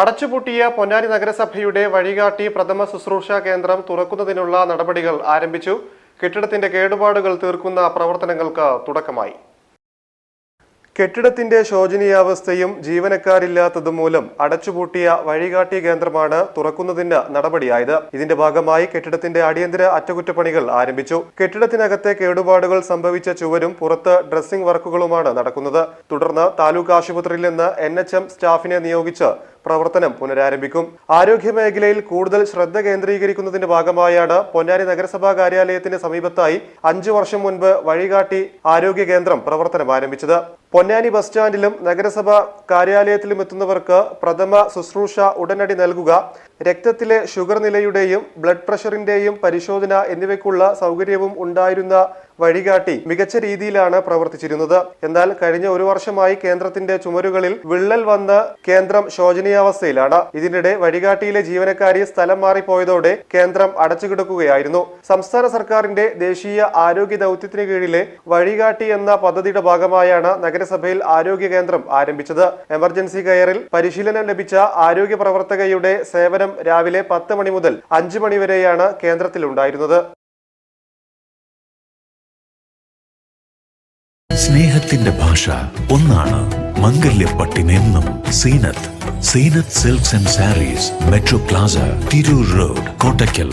അടച്ചുപൂട്ടിയ പൊന്നാനി നഗരസഭയുടെ വഴികാട്ടി പ്രഥമ ശുശ്രൂഷ കേന്ദ്രം തുറക്കുന്നതിനുള്ള നടപടികൾ ആരംഭിച്ചു. കെട്ടിടത്തിന്റെ കേടുപാടുകൾ തീർക്കുന്ന പ്രവർത്തനങ്ങൾക്ക് തുടക്കമായി. കെട്ടിടത്തിന്റെ ശോചനീയാവസ്ഥയും ജീവനക്കാരില്ലാത്തതും മൂലം അടച്ചുപൂട്ടിയ വഴികാട്ടി കേന്ദ്രമാണ് തുറക്കുന്നതിന് നടപടിയായത്. ഇതിന്റെ ഭാഗമായി കെട്ടിടത്തിന്റെ അടിയന്തര അറ്റകുറ്റപ്പണികൾ ആരംഭിച്ചു. കെട്ടിടത്തിനകത്തെ കേടുപാടുകൾ സംഭവിച്ച ചുവരും പുറത്ത് ഡ്രസ്സിംഗ് വർക്കുകളുമാണ് നടക്കുന്നത്. തുടർന്ന് താലൂക്ക് ആശുപത്രിയിൽ നിന്ന് എൻ സ്റ്റാഫിനെ നിയോഗിച്ച് പ്രവർത്തനം പുനരാരംഭിക്കും. ആരോഗ്യ മേഖലയിൽ കൂടുതൽ ശ്രദ്ധ കേന്ദ്രീകരിക്കുന്നതിന്റെ ഭാഗമായാണ് പൊന്നാനി നഗരസഭാ കാര്യാലയത്തിന് സമീപത്തായി അഞ്ചു വർഷം മുൻപ് വഴികാട്ടി ആരോഗ്യ കേന്ദ്രം പ്രവർത്തനം ആരംഭിച്ചത്. പൊന്നാനി ബസ് സ്റ്റാൻഡിലും നഗരസഭ കാര്യാലയത്തിലും എത്തുന്നവർക്ക് പ്രഥമ ശുശ്രൂഷ ഉടനടി നൽകുക. രക്തത്തിലെ ഷുഗർ നിലയുടെയും ബ്ലഡ് പ്രഷറിന്റെയും പരിശോധന എന്നിവയ്ക്കുള്ള സൗകര്യവും ഉണ്ടായിരുന്ന വഴികാട്ടി മികച്ച രീതിയിലാണ് പ്രവർത്തിച്ചിരുന്നത്. എന്നാൽ കഴിഞ്ഞ ഒരു വർഷമായി കേന്ദ്രത്തിന്റെ ചുമരുകളിൽ വിള്ളൽ വന്ന് കേന്ദ്രം ശോചനീയാവസ്ഥയിലാണ്. ഇതിനിടെ വഴികാട്ടിയിലെ ജീവനക്കാരി സ്ഥലം മാറിപ്പോയതോടെ കേന്ദ്രം അടച്ചുകിടക്കുകയായിരുന്നു. സംസ്ഥാന സർക്കാരിന്റെ ദേശീയ ആരോഗ്യ ദൗത്യത്തിന് കീഴിലെ വഴികാട്ടി എന്ന പദ്ധതിയുടെ ഭാഗമായാണ് നഗരസഭയിൽ ആരോഗ്യ കേന്ദ്രം ആരംഭിച്ചത്. എമർജൻസി കെയറിൽ പരിശീലനം ലഭിച്ച ആരോഗ്യ പ്രവർത്തകയുടെ സേവനം രാവിലെ പത്ത് മണി മുതൽ അഞ്ച് മണിവരെയാണ് കേന്ദ്രത്തിലുണ്ടായിരുന്നത്. സ്നേഹത്തിന്റെ ഭാഷ ഒന്നാണ് മംഗല്യപ്പട്ടിനെന്നും Seenath. Seenath silks and saris metro plaza Tirur road Kottakkal.